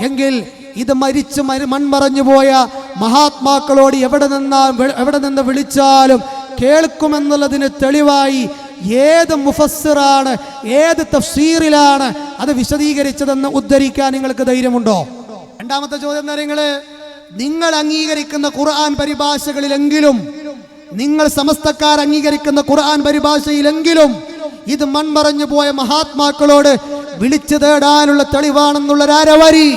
എങ്കിൽ ഇത് മരിച്ച് മരി മൺമറഞ്ഞു പോയ മഹാത്മാക്കളോട് എവിടെ നിന്നാ എവിടെ നിന്ന് വിളിച്ചാലും കേൾക്കുമെന്നുള്ളതിന് തെളിവായി ഏത് മുഫസ്സിറാണ് ഏത് തഫ്സീറിലാണ് അത് വിശദീകരിച്ചതെന്ന് ഉദ്ധരിക്കാൻ നിങ്ങൾക്ക് ധൈര്യമുണ്ടോ? രണ്ടാമത്തെ ചോദ്യം നിങ്ങൾ നിങ്ങൾ അംഗീകരിക്കുന്ന ഖുർആൻ പരിഭാഷകളിലെങ്കിലും നിങ്ങൾ സമസ്തക്കാർ അംഗീകരിക്കുന്ന ഖുർആൻ പരിഭാഷയിലെങ്കിലും ഇത് മൺമറഞ്ഞു പോയ മഹാത്മാക്കളോട് വിളിച്ചു തേടാനുള്ള തെളിവാണെന്നുള്ള രാരവാരി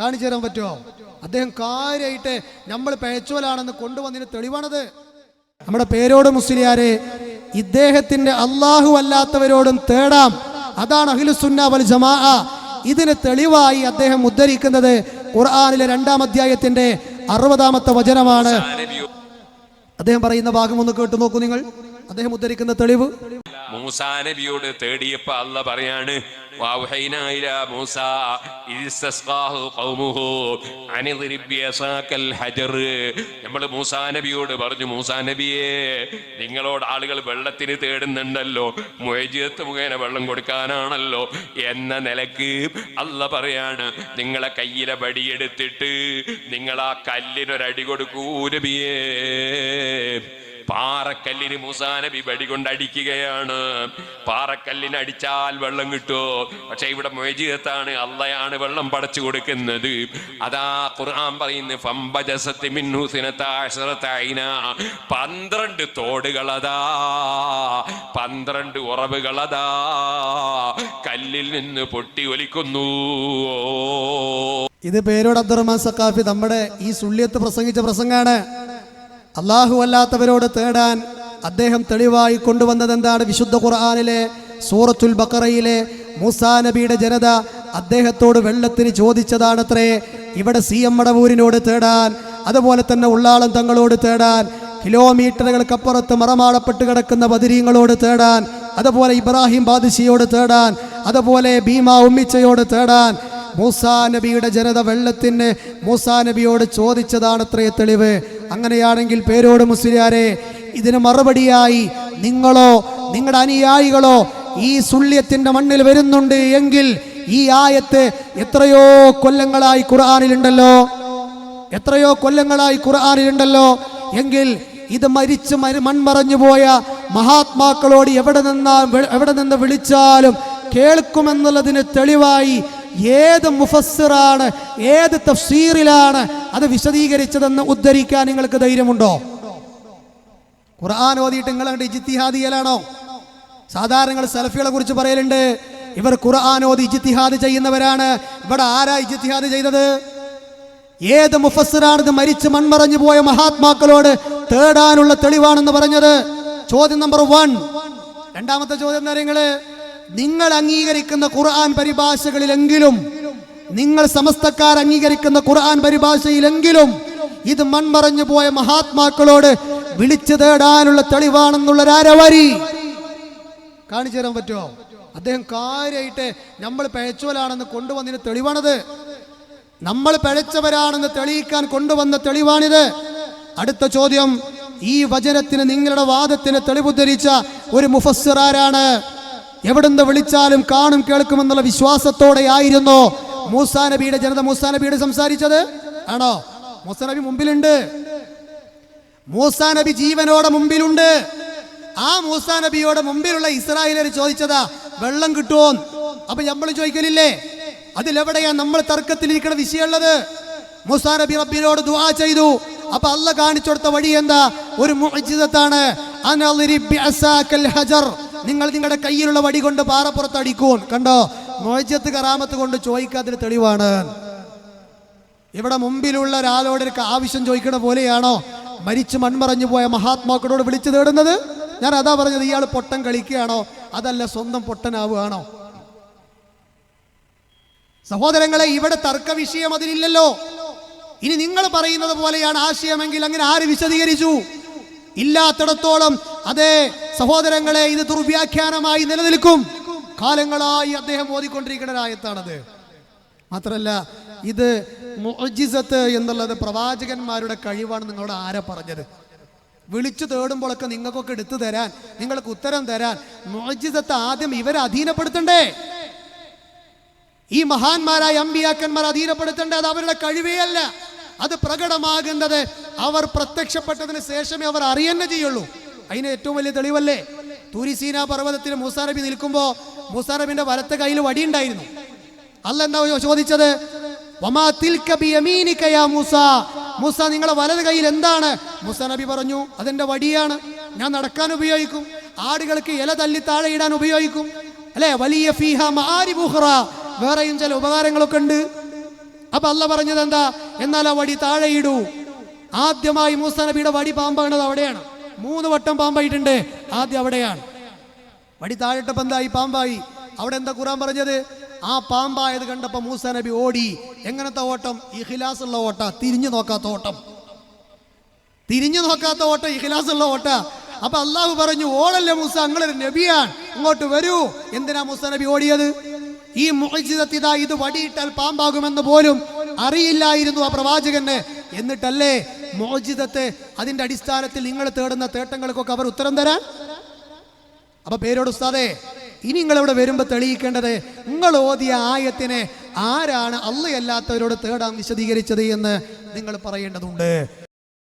കാണിച്ചു തരാൻ പറ്റുമോ? അദ്ദേഹം കാര്യമായിട്ട് നമ്മൾ പേച്ചോലാണെന്ന് കൊണ്ടുവന്നതിന് തെളിവാണത്. നമ്മുടെ പേരോട് മുസ്ലിയാരെ ഇദ്ദേഹത്തിന്റെ അള്ളാഹു അല്ലാത്തവരോടും തേടാം. അതാണ് അഖിലുസുന്ന വൽ ജമാ ഇതിന് തെളിവായി അദ്ദേഹം ഉദ്ധരിക്കുന്നത് ഖുർആാനിലെ രണ്ടാം അധ്യായത്തിന്റെ അറുപതാമത്തെ വചനമാണ്. അദ്ദേഹം പറയുന്ന ഭാഗം ഒന്ന് കേട്ടു നോക്കൂ നിങ്ങൾ. അദ്ദേഹം ഉദ്ധരിക്കുന്ന തെളിവ്. മൂസാ നബിയോട് തേടിയപ്പോ അല്ല പറയാണ്. നമ്മൾ മൂസാ നബിയോട് പറഞ്ഞു മൂസാ നബിയെ നിങ്ങളോട് ആളുകൾ വെള്ളത്തിന് തേടുന്നുണ്ടല്ലോ മുയജിയത്ത് മുഖേന വെള്ളം കൊടുക്കാനാണല്ലോ എന്ന നിലയ്ക്ക് അല്ല പറയാണ് നിങ്ങളെ കയ്യിലെ വടിയെടുത്തിട്ട് നിങ്ങൾ ആ കല്ലിനൊരടി കൊടുക്കൂ നബിയേ പാറക്കല്ലിന് മൂസാ നബി വെടികൊണ്ട് അടിക്കുകയാണ് പാറക്കല്ലിന് അടിച്ചാൽ വെള്ളം കിട്ടുമോ പക്ഷെ ഇവിടെ മൊയ്ജിയത്താണ് അള്ളയാണ് വെള്ളം പടച്ചു കൊടുക്കുന്നത്. അതാ ഖുർആൻ പറയുന്നു തോടുകൾ അതാ പന്ത്രണ്ട് പന്ത്രണ്ട് ഉറവുകളതാ. കല്ലിൽ നിന്ന് പൊട്ടി ഒലിക്കുന്നു. ഇത് പേരോട് അബ്ദുറഹ്മാൻ സക്കാഫി നമ്മുടെ ഈ സുള്ളിയത്ത് പ്രസംഗിച്ച പ്രസംഗാണ്. അള്ളാഹു അല്ലാത്തവരോട് തേടാൻ അദ്ദേഹം തെളിവായി കൊണ്ടുവന്നത് എന്താണ് വിശുദ്ധ ഖുർആാനിലെ സൂറത്തുൽ ബക്കറയിലെ മൂസാ നബിയുടെ ജനത അദ്ദേഹത്തോട് വെള്ളത്തിന് ചോദിച്ചതാണത്രേ. ഇവിടെ സി എം മടവൂരിനോട് തേടാൻ അതുപോലെ തന്നെ ഉള്ളാളം തങ്ങളോട് തേടാൻ കിലോമീറ്ററുകൾക്കപ്പുറത്ത് മറമാടപ്പെട്ട് കിടക്കുന്ന ബദിരീങ്ങളോട് തേടാൻ അതുപോലെ ഇബ്രാഹിം ബാദിഷിയോട് തേടാൻ അതുപോലെ ഭീമ ഉമ്മിച്ചയോട് തേടാൻ മൂസാ നബിയുടെ ജനത വെള്ളത്തിന് മൂസാ നബിയോട് ചോദിച്ചതാണത്രേ തെളിവ്. അങ്ങനെയാണെങ്കിൽ പേരോട് മുസ്ലിയാരെ ഇതിന് മറുപടിയായി നിങ്ങളോ നിങ്ങളുടെ അനുയായികളോ ഈ സുള്ളിയത്തിന്റെ മണ്ണിൽ വരുന്നുണ്ട് എങ്കിൽ ഈ ആയത്ത് എത്രയോ കൊല്ലങ്ങളായി ഖുർആാനിലുണ്ടല്ലോ. എത്രയോ കൊല്ലങ്ങളായി ഖുർആാനിലുണ്ടല്ലോ. എങ്കിൽ ഇത് മരിച്ച് മരി മൺമറഞ്ഞു പോയ മഹാത്മാക്കളോട് എവിടെ നിന്നാ എവിടെ നിന്ന് വിളിച്ചാലും കേൾക്കുമെന്നുള്ളതിന് തെളിവായി ഏത് മുഫസ്സിറാണ് ഏത് തഫ്സീറിലാണ് അത് വിശദീകരിച്ചതെന്ന് ഉദ്ധരിക്കാൻ നിങ്ങൾക്ക് ധൈര്യമുണ്ടോ? ഖുർആൻ ഓതിയിട്ട് നിങ്ങൾ അങ്ങോട്ട് ഇജിത്തിഹാദിയലാണോ സാധാരണ നിങ്ങൾ സെൽഫികളെ കുറിച്ച് പറയലുണ്ട് ഇവർ ഖുർആൻ ഓതി ഇജിത്തിഹാദ് ചെയ്യുന്നവരാണ്. ഇവിടെ ആരാ ഇജിത്തിഹാദ് ചെയ്തത്? ഏത് മുഫസ്സിറാണ് ഇത് മരിച്ച് മൺമറഞ്ഞു പോയ മഹാത്മാക്കളോട് തേടാനുള്ള തെളിവാണെന്ന് പറഞ്ഞത്? ചോദ്യം നമ്പർ വൺ രണ്ടാമത്തെ ചോദ്യം നിങ്ങൾ? നിങ്ങൾ അംഗീകരിക്കുന്ന ഖുർആൻ പരിഭാഷകളിലെങ്കിലും നിങ്ങൾ സമസ്തക്കാർ അംഗീകരിക്കുന്ന ഖുർആൻ പരിഭാഷയിലെങ്കിലും ഇത് മൺമറഞ്ഞു പോയ മഹാത്മാക്കളോട് വിളിച്ചു തേടാനുള്ള തെളിവാണെന്നുള്ള രാരവരി കാണിച്ചു തരാൻ പറ്റുമോ? അദ്ദേഹം കാര്യമായിട്ട് നമ്മൾ പിഴച്ചോലാണെന്ന് കൊണ്ടുവന്നതിന് തെളിവാണത്. നമ്മൾ പിഴച്ചവരാണെന്ന് തെളിയിക്കാൻ കൊണ്ടുവന്ന തെളിവാണിത്. അടുത്ത ചോദ്യം ഈ വചനത്തിന് നിങ്ങളുടെ വാദത്തിന് തെളിവുദ്ധരിച്ച ഒരു മുഫസ്സിർ ആരാണ്? എവിടുന്ന് വിളിച്ചാലും കാണും കേൾക്കുമെന്നുള്ള വിശ്വാസത്തോടെ ആയിരുന്നു മൂസാ നബിയുടെ ജനത. മൂസാ നബിയുടെ സംസാരിച്ചത്? ആണോ? മൂസാ നബി മുമ്പിലുണ്ട്. മൂസാ നബി ജീവനോടെ മുമ്പിലുണ്ട്. ആ മൂസാ നബിയോടെ മുമ്പിലുള്ള ഇസ്രായേലർ ചോദിച്ചതാ വെള്ളം കിട്ടുമോ അപ്പൊ നമ്മൾ ചോദിക്കലില്ലേ? അതിലെവിടെയാ നമ്മൾ തർക്കത്തിൽ തർക്കത്തിലിരിക്കുന്ന വിഷയമുള്ളത്? മൂസാ നബി റബ്ബിനോട് ദുആ ചെയ്തു. അപ്പൊ അല്ല കാണിച്ചു കൊടുത്ത വഴി എന്താ? ഒരു മുഅ്ജിസത്താണ്. അനളിരി ബിഅസാകൽ ഹജർ. നിങ്ങൾ നിങ്ങളുടെ കയ്യിലുള്ള വടി കൊണ്ട് പാറപ്പുറത്ത് അടിക്കൂൻ കണ്ടോ? മുഅ്ജിസത്ത് കറാമത്ത് കൊണ്ട് ചോദിക്കാത്തിന് തെളിവാണ്. ഇവിടെ മുമ്പിലുള്ള ഒരാളോട് ഒരു ആവശ്യം ചോദിക്കണ പോലെയാണോ? മരിച്ച് മൺമറഞ്ഞു പോയ മഹാത്മാക്കളോട് വിളിച്ചു തേടുന്നത്? ഞാൻ അതാ പറഞ്ഞത് ഇയാൾ പൊട്ടൻ കളിക്കുകയാണോ? അതല്ല സ്വന്തം പൊട്ടനാവുകയാണോ? സഹോദരങ്ങളെ ഇവിടെ തർക്ക വിഷയം അതിലില്ലല്ലോ ഇനി നിങ്ങൾ പറയുന്നത് പോലെയാണ് ആശയമെങ്കിൽ അങ്ങനെ ആര് വിശദീകരിച്ചു? ഇല്ലാത്തിടത്തോളം അതെ സഹോദരങ്ങളെ ഇത് ദുർവ്യാഖ്യാനമായി നിലനിൽക്കും. കാലങ്ങളായി അദ്ദേഹം ഓതിക്കൊണ്ടിരിക്കുന്ന മാത്രല്ല ഇത് മുഅ്ജിസത്ത് എന്നുള്ളത് പ്രവാചകന്മാരുടെ കഴിവാണ് നിങ്ങളോട് ആരെ പറഞ്ഞത്? വിളിച്ചു തേടുമ്പോഴൊക്കെ നിങ്ങൾക്കൊക്കെ എടുത്തു തരാൻ നിങ്ങൾക്ക് ഉത്തരം തരാൻ മുഅ്ജിസത്ത് ആദ്യം ഇവരെ അധീനപ്പെടുത്തണ്ടേ? ഈ മഹാന്മാരായ അമ്പിയാക്കന്മാർ അധീനപ്പെടുത്തേണ്ടത് അത് അവരുടെ കഴിവേ അല്ല. അത് പ്രകടമാകുന്നത് അവർ പ്രത്യക്ഷപ്പെട്ടതിന് ശേഷമേ അവർ അറിയന്നെ ചെയ്യുള്ളൂ. അതിന് ഏറ്റവും വലിയ തെളിവല്ലേ? തൂരിസീന പർവതത്തിൽ മൂസാറബി നിൽക്കുമ്പോ നിൽക്കുമ്പോൾ മൂസാ നബിന്റെ വലത്തെ കയ്യിൽ വടിയുണ്ടായിരുന്നു. അല്ല എന്താ ചോദിച്ചത്? മൂസ. നിങ്ങളെ വലത് കയ്യിൽ എന്താണ്? മൂസ നബി പറഞ്ഞു അതെന്റെ വടിയാണ്. ഞാൻ നടക്കാൻ ഉപയോഗിക്കും. ആടുകൾക്ക് ഇല തല്ലി താഴെ ഇടാൻ ഉപയോഗിക്കും. അല്ലെ? വലിയ ഫീഹ മാരിബുഹ്റ വേറെയും ചില ഉപകാരങ്ങളൊക്കെ ഉണ്ട്. അപ്പൊ അല്ല പറഞ്ഞത് എന്താ എന്നാൽ ആ വടി താഴെ ഇടൂ. ആദ്യമായി മൂസ നബിയുടെ വടി പാമ്പാണത് അവിടെയാണ്. മൂന്ന് വട്ടം പാമ്പായിട്ടുണ്ട്. ആദ്യം അവിടെയാണ്. വടി താഴിട്ടപ്പോ എന്തായി? പാമ്പായി. അവിടെ എന്താ ഖുറാൻ പറഞ്ഞത്? ആ പാമ്പായത് കണ്ടപ്പോ മൂസ നബി ഓടി. എങ്ങനത്തെ ഓട്ടം? ഇഖിലാസ് ഉള്ള ഓട്ട. തിരിഞ്ഞു നോക്കാത്ത ഓട്ടം. തിരിഞ്ഞു നോക്കാത്ത ഓട്ട ഇഖിലാസ് ഉള്ള ഓട്ട. അപ്പൊ അള്ളാഹു പറഞ്ഞു ഓടല്ലേ മൂസ നിങ്ങളൊരു നബിയാണ്. ഇങ്ങോട്ട് വരൂ. എന്തിനാ മൂസ നബി ഓടിയത്? ഈ മുഅ്ജിസത്തിദാ ഇത് വടിയിട്ടാൽ പാമ്പാകുമെന്ന് പോലും അറിയില്ലായിരുന്നു ആ പ്രവാചകന്. എന്നിട്ടല്ലേ മോചിതത്തെ അതിന്റെ അടിസ്ഥാനത്തിൽ നിങ്ങൾ തേടുന്ന തേട്ടങ്ങൾക്കൊക്കെ അവർ ഉത്തരം തരാൻ. അപ്പൊ പേരോട് ഉസ്താദേ ഇനി നിങ്ങൾ ഇവിടെ വരുമ്പോ തെളിയിക്കേണ്ടത് നിങ്ങൾ ഓതിയ ആയത്തിനെ ആരാണ് അല്ലയല്ലാത്തവരോട് തേടാൻ വിശദീകരിച്ചത് എന്ന് നിങ്ങൾ പറയേണ്ടതുണ്ട്.